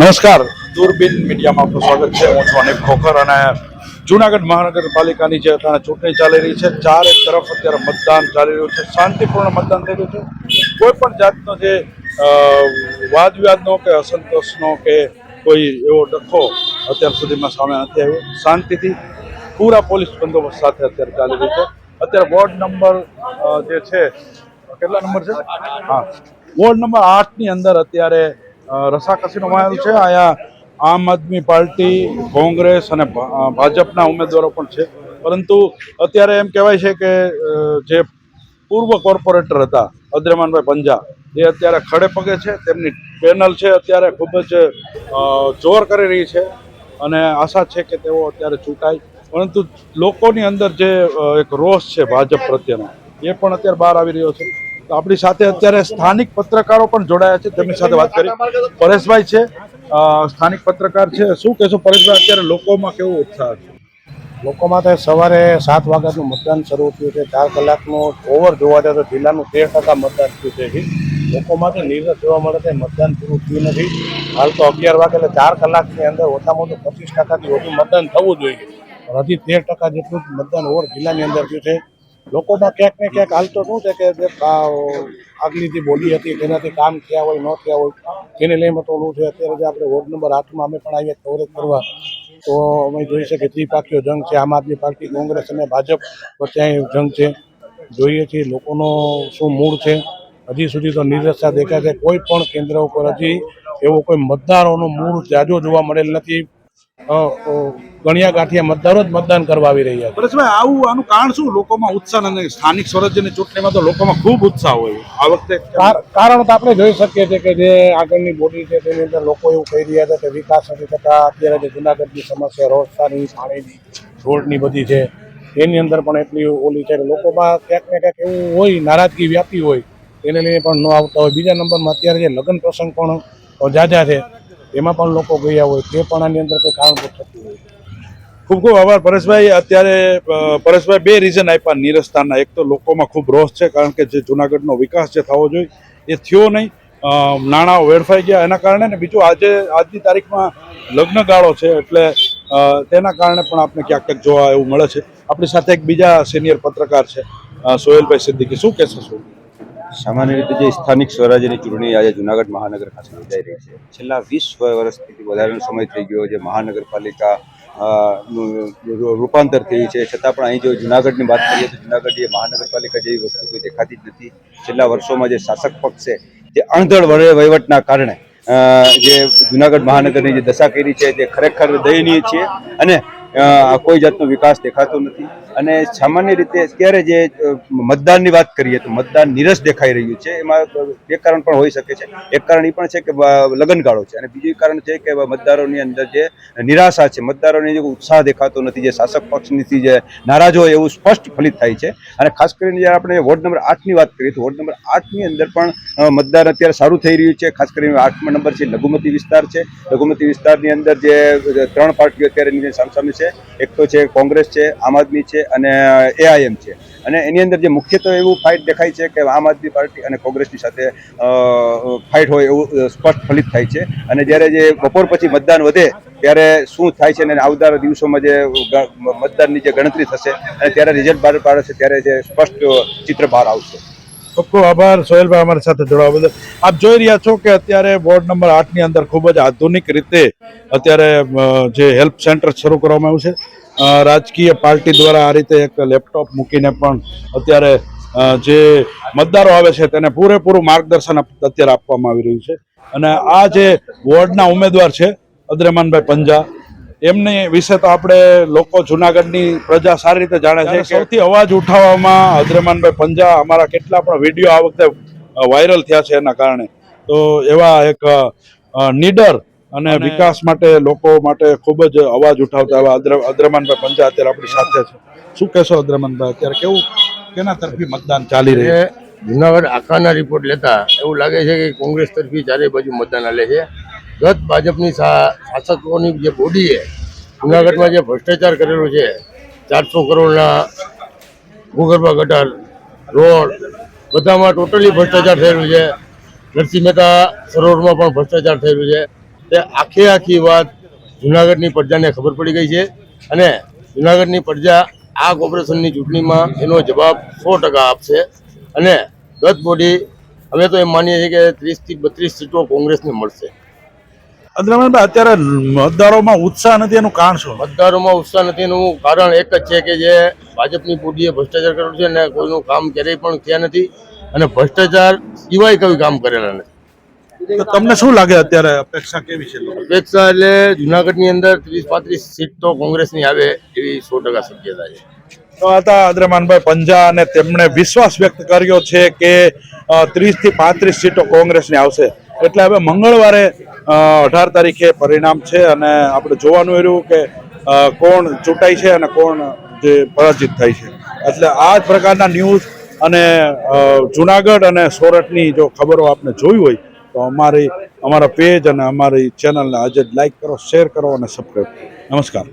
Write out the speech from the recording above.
નમસ્કાર. દૂરબીન મીડિયામાં આપનું સ્વાગત છે. હું છું અનિલ ખોખર અને જુનાગઢ મહાનગરપાલિકાની જે અત્યારે ચૂંટણી ચાલી રહી છે, ચારે તરફ અત્યારે મતદાન ચાલી રહ્યું છે. શાંતિપૂર્ણ મતદાન થઈ રહ્યું છે. કોઈ પણ જાતનો જે વાદ વિવાદનો કે અસંતોષનો કે કોઈ એવો ડખો અત્યાર સુધીમાં સામે નથી આવ્યો. શાંતિથી પૂરા પોલીસ બંદોબસ્ત સાથે અત્યારે ચાલી રહ્યું છે. અત્યારે વોર્ડ નંબર જે છે, કેટલા નંબર છે? હા. વોર્ડ નંબર આઠની અંદર અત્યારે અ, રસાકસીનો માહોલ છે. અહીંયા આમ આદમી પાર્ટી કોંગ્રેસ અને ભાજપના ઉમેદવારો પણ છે. પરંતુ અત્યારે એમ કહેવાય છે કે જે પૂર્વ કોર્પોરેટર હતા અદ્રમાનભાઈ પંજા એ અત્યારે ખડે પગે છે. તેમની પેનલ છે અત્યારે ખૂબ જ જોર કરી રહી છે અને આશા છે કે તેઓ અત્યારે ચૂંટાય. પરંતુ લોકોની અંદર જે એક રોષ છે ભાજપ પ્રત્યેનો એ પણ અત્યારે બહાર આવી રહ્યો છે. તો આપણી સાથે અત્યારે સ્થાનિક પત્રકારો પણ જોડાયા છે, તેમની સાથે વાત કરી. પરેશભાઈ છે સ્થાનિક પત્રકાર છે. શું કહેશો પરેશભાઈ, અત્યારે લોકોમાં કેવો ઉત્સાહ છે? લોકોમાં તો સવારે સાત વાગ્યાનું મતદાન શરૂ થયું છે, ચાર કલાકનું ઓવર જોવા જાય તો જિલ્લાનું તેર ટકા મતદાન થયું છે લોકોમાં તો નીરસ જોવા મળે છે, મતદાન પૂરું થયું નથી. હાલ તો અગિયાર વાગે એટલે ચાર કલાકની અંદર ઓછામાં ઓછું પચીસ ટકાથી વધુ મતદાન થવું જોઈએ. હજી તેર ટકા જેટલું મતદાન ઓવર જિલ્લાની અંદર થયું છે. લોકોમાં ક્યાંક ને ક્યાંક હાલ તો શું છે કે જે આગલી જે બોલી હતી તેનાથી કામ થયા હોય, ન થયા હોય, તેને લઈને થોડું છે. અત્યારે જે આપણે વોર્ડ નંબર આઠમાં અમે પણ આવીએ કવરેજ કરવા, તો અમે જોઈ શકીએ ત્રિપાખીઓ જંગ છે. આમ આદમી પાર્ટી, કોંગ્રેસ અને ભાજપ વચ્ચે જંગ છે. જોઈએ છીએ લોકોનો શું મૂળ છે. હજી સુધી તો નિરસતા દેખાય છે. કોઈ પણ કેન્દ્ર ઉપર હજી એવો કોઈ મતદારોનો મૂળ જાજો જોવા મળેલ નથી. ગણ્યા ગાંઠિયા મતદારો જ મતદાન કરવા આવી રહ્યા છે. પરેશભાઈ આવું આનું કારણ શું? લોકોમાં ઉત્સાહ અને સ્થાનિક સ્વરાજ્યની ચૂંટણીમાં તો લોકોમાં ખૂબ ઉત્સાહ હોય. આ વખતે કારણ તો આપણે જોઈ શકીએ છીએ કે જે આગળની બોડી છે તેની અંદર લોકો એવું કહી રહ્યા છે કે વિકાસ નથી થતા. અત્યારે જે જુનાગઢની સમસ્યા રોડસાની પાણીની રોડની બધી છે એની અંદર પણ એટલી ઓલી છે કે લોકોમાં ક્યાંક ને ક્યાંક એવું હોય નારાજગી વ્યાપી હોય એને લઈને પણ ન આવતા હોય. બીજા નંબરમાં અત્યારે જે લગ્ન પ્રસંગ પણ જાજા છે. એમાં પણ લોકો ગયા હોય, તે પણ આની અંદર કોઈ કારણભૂત થતું હોય. ખૂબ ખૂબ આભાર. પરેશભાઈ, અત્યારે પરેશભાઈ બે રીઝન આપ્યા નિરસ્તાના એક તો લોકોમાં ખૂબ રોષ છે, કારણ કે જે જુનાગઢનો વિકાસ જે થવો જોઈએ, એ થયો નહીં. નાણાં વેડફાઈ ગયા એના કારણે ને બીજું આજે, આજની તારીખમાં લગ્ન ગાળો છે, એટલે તેના કારણે પણ આપણે ક્યાંક ક્યાંક જોવા એવું મળે છે. આપણી સાથે એક બીજા સિનિયર પત્રકાર છે સોહેલભાઈ સિદ્દીકી. શું કહેશો શું સામાન્ય રીતે જે સ્થાનિક સ્વરાજ્યની ચૂંટણી આજે જુનાગઢ મહાનગર ખાતે યોજાઈ રહી છે. છેલ્લા વીસ વર્ષથી વધારેનો સમય થઈ ગયો જે મહાનગરપાલિકા રૂપાંતર થયું છે. છતાં પણ અહીં જો જુનાગઢની વાત કરીએ તો જુનાગઢ જે મહાનગરપાલિકા જેવી વસ્તુ કોઈ દેખાતી જ નથી. છેલ્લા વર્ષોમાં જે શાસક પક્ષ છે, જે વડે વહીવટના કારણે જે જુનાગઢ મહાનગરની જે દશા કરી છે, તે ખરેખર દયનીય છે. અને કોઈ જાતનો વિકાસ દેખાતો નથી. અને સામાન્ય રીતે અત્યારે જે મતદાનની વાત કરીએ તો મતદાન નીરસ દેખાઈ રહ્યું છે. એમાં બે કારણ પણ હોઈ શકે છે. એક કારણ એ પણ છે કે લગનગાળો છે. અને બીજું કારણ છે કે મતદારોની અંદર જે નિરાશા છે, મતદારોની જે ઉત્સાહ દેખાતો નથી, જે શાસક પક્ષની જે નારાજ હોય એવું સ્પષ્ટ ફલિત થાય છે. અને ખાસ કરીને જ્યારે આપણે વોર્ડ નંબર આઠની વાત કરીએ તો વોર્ડ નંબર આઠની અંદર પણ મતદાન અત્યારે સારું થઈ રહ્યું છે. ખાસ કરીને આઠમા નંબર છે લઘુમતી વિસ્તાર છે. લઘુમતી વિસ્તારની અંદર જે ત્રણ પાર્ટીઓ અત્યારે સામસામે છે. એક તો છે કોંગ્રેસ છે, આમ આદમી છે અને એઆઈએમ છે. અને એની અંદર જે મુખ્યત્વે એવું ફાઇટ દેખાય છે કે આમ આદમી પાર્ટી અને કોંગ્રેસની સાથે ફાઇટ હોય એવું સ્પષ્ટ ફલિત થાય છે. અને જ્યારે જે બપોર પછી મતદાન વધે, ત્યારે શું થાય છે અને આવનારા દિવસોમાં જે મતદાનની જે ગણતરી થશે અને ત્યારે રિઝલ્ટ બહાર પાડશે ત્યારે જે સ્પષ્ટ ચિત્ર બહાર આવશે. ખૂબ ખૂબ આભાર. સોહેલભાઈ અમારી સાથે જોડાવા બદલ. આપ જોઈ રહ્યા છો કે અત્યારે વોર્ડ નંબર આઠની અંદર ખૂબ જ આધુનિક રીતે અત્યારે જે હેલ્પ સેન્ટર શરૂ કરવામાં આવ્યું છે. રાજકીય પાર્ટી દ્વારા આ રીતે એક લેપટોપ મૂકીને પણ અત્યારે જે મતદારો આવે છે તેને પૂરેપૂરું માર્ગદર્શન અત્યારે આપવામાં આવી રહ્યું છે. અને આ જે વોર્ડના ઉમેદવાર છે, અદ્રેમાનભાઈ પંજા એમની વિશે તો આપણે લોકો જુનાગઢની પ્રજા સારી રીતે જાણે છે સૌથી અવાજ ઉઠાવવામાં અદ્રેમાનભાઈ પંજા અમારા કેટલા પણ વીડિયો આ વખતે વાયરલ થયા છે એના કારણે. તો એવા એક નીડર અને વિકાસ માટે લોકો માટે ખૂબ જ અવાજ ઉઠાવતા એવા અદ્ર- અદ્રમાનભાઈ પંજા અત્યારે આપણી સાથે છે. શું કહેશો અદ્રમાનભાઈ અત્યારે કેવું કેના તરફી મતદાન ચાલી રહ્યું છે? જુનાગઢ આખાના રિપોર્ટ લેતા એવું લાગે છે કે કોંગ્રેસ તરફી ચારે બાજુ મતદાન આલે છે. ગત ભાજપની શાસકોની જે બોડીએ જુનાગઢમાં જે ભ્રષ્ટાચાર કરેલો છે, ચારસો કરોડના ભૂગર્ભ ગટર, રોડ, બધામાં ટોટલી ભ્રષ્ટાચાર થયેલું છે. નરસિંહ મહેતા સરોવરમાં પણ ભ્રષ્ટાચાર થયેલું છે. તે આખે આખી વાત જુનાગઢની પ્રજાને ખબર પડી ગઈ છે અને જુનાગઢની પ્રજા આ કોર્પોરેશનની ચૂંટણીમાં એનો જવાબ સો ટકા આપશે. અને ગત બોડી અમે તો એમ માનીએ છીએ કે ત્રીસથી બત્રીસ સીટો કોંગ્રેસને મળશે. અદ્રમણભાઈ અત્યારે મતદારોમાં ઉત્સાહ નથી એનું કારણ શું? મતદારોમાં ઉત્સાહ નથી એનું કારણ એક જ છે કે જે ભાજપની બોડીએ ભ્રષ્ટાચાર કર્યો છે અને કોઈનું કામ ક્યારેય પણ થયા નથી અને ભ્રષ્ટાચાર સિવાય કોઈ કામ કરેલા નથી. તમને શું લાગે અત્યારે અપેક્ષા કેવી છે? અપેક્ષા એટલે જુનાગઢની અંદર ત્રીસ પાંત્રીસ સીટ તો કોંગ્રેસની આવે એવી સો ટકા શક્યતા છે. તો હતા અદ્રમાનભાઈ પંજા અને તેમણે વિશ્વાસ વ્યક્ત કર્યો છે કે ત્રીસથી પાંત્રીસ સીટો કોંગ્રેસની આવશે. એટલે હવે મંગળવારે અઢાર તારીખે પરિણામ છે અને આપણે જોવાનું રહ્યું કે કોણ ચૂંટાય છે અને કોણ જે પરાજિત થાય છે. એટલે આ જ પ્રકારના ન્યૂઝ અને જુનાગઢ અને સોરઠની જો ખબરો આપને જોઈ હોય, તો અમારી, અમારા પેજ અને અમારી ચેનલને આજે લાઈક કરો, શેર કરો અને સબસ્ક્રાઈબ નમસ્કાર.